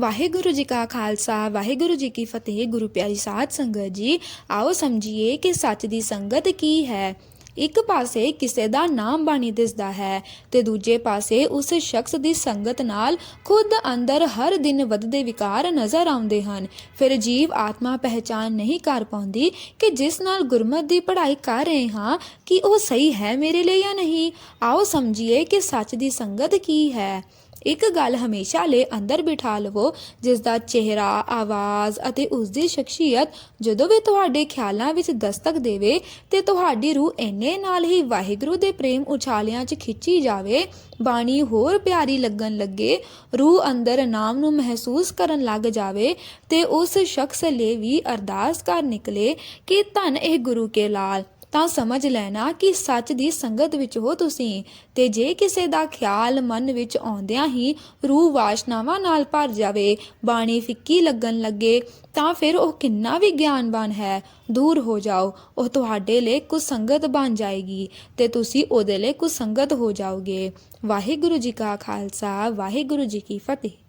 ਵਾਹਿਗੁਰੂ ਜੀ ਕਾ ਖਾਲਸਾ, ਵਾਹਿਗੁਰੂ ਜੀ ਕੀ ਫਤਿਹ। ਗੁਰੂ ਪਿਆਰੀ ਸਾਧ ਸੰਗਤ ਜੀ, ਆਓ ਸਮਝੀਏ ਕਿ ਸੱਚ ਦੀ ਸੰਗਤ ਕੀ ਹੈ। ਇੱਕ ਪਾਸੇ ਕਿਸੇ ਦਾ ਨਾਮ ਬਾਣੀ ਦਿਸਦਾ ਹੈ ਤੇ ਦੂਜੇ ਪਾਸੇ ਉਸ ਸ਼ਖਸ ਦੀ ਸੰਗਤ ਨਾਲ ਖੁਦ ਅੰਦਰ ਹਰ ਦਿਨ ਵੱਧਦੇ ਵਿਕਾਰ ਨਜ਼ਰ ਆਉਂਦੇ ਹਨ। ਫਿਰ ਜੀਵ ਆਤਮਾ ਪਹਿਚਾਨ ਨਹੀਂ ਕਰ ਪਾਉਂਦੀ ਕਿ ਜਿਸ ਨਾਲ ਗੁਰਮਤ ਦੀ ਪੜ੍ਹਾਈ ਕਰ ਰਹੇ ਹਾਂ ਕਿ ਉਹ ਸਹੀ ਹੈ ਮੇਰੇ ਲਈ ਜਾਂ ਨਹੀਂ। ਆਓ ਸਮਝੀਏ ਕਿ ਸੱਚ ਦੀ ਸੰਗਤ ਕੀ ਹੈ। ਇੱਕ ਗੱਲ ਹਮੇਸ਼ਾ ਲਈ ਅੰਦਰ ਬਿਠਾ ਲਵੋ ਜਿਸ ਦਾ ਚਿਹਰਾ, ਆਵਾਜ਼ ਅਤੇ ਉਸ ਦੀ ਸ਼ਖਸੀਅਤ ਜਦੋਂ ਵੀ ਤੁਹਾਡੇ ਖਿਆਲਾਂ ਵਿੱਚ ਦਸਤਕ ਦੇਵੇ ਤੇ ਤੁਹਾਡੀ ਰੂਹ ਇੰਨੇ ਨਾਲ ਹੀ ਵਾਹਿਗੁਰੂ ਦੇ ਪ੍ਰੇਮ ਉਛਾਲਿਆਂ 'ਚ ਖਿੱਚੀ ਜਾਵੇ, ਬਾਣੀ ਹੋਰ ਪਿਆਰੀ ਲੱਗਣ ਲੱਗੇ, ਰੂਹ ਅੰਦਰ ਨਾਮ ਨੂੰ ਮਹਿਸੂਸ ਕਰਨ ਲੱਗ ਜਾਵੇ ਤੇ ਉਸ ਸ਼ਖਸ ਲਈ ਵੀ ਅਰਦਾਸ ਕਰ ਨਿਕਲੇ ਕਿ ਧੰਨ ਇਹ ਗੁਰੂ ਕੇ ਲਾਲ। ਤਾਂ ਸਮਝ ਲੈਣਾ ਕਿ ਸੱਚ ਦੀ ਸੰਗਤ ਵਿੱਚ ਹੋ ਤੁਸੀਂ। ਤੇ ਜੇ ਕਿਸੇ ਦਾ ਖਿਆਲ ਮਨ ਵਿੱਚ ਆਉਂਦਿਆਂ ਹੀ ਰੂਹ ਵਾਸ਼ਨਾਵਾਂ ਨਾਲ ਭਰ ਜਾਵੇ, ਬਾਣੀ ਫਿੱਕੀ ਲੱਗਣ ਲੱਗੇ, ਤਾਂ ਫਿਰ ਉਹ ਕਿੰਨਾ ਵੀ ਗਿਆਨਵਾਨ ਹੈ। ਦੂਰ ਹੋ ਜਾਓ, ਉਹ ਤੁਹਾਡੇ ਲਈ ਕੁਝ ਸੰਗਤ ਬਣ ਜਾਏਗੀ ਤੇ ਤੁਸੀਂ ਉਹਦੇ ਲਈ ਕੁਝ ਸੰਗਤ ਹੋ ਜਾਓਗੇ। ਵਾਹਿਗੁਰੂ ਜੀ ਕਾ ਖਾਲਸਾ, ਵਾਹਿਗੁਰੂ ਜੀ ਕੀ ਫਤਿਹ।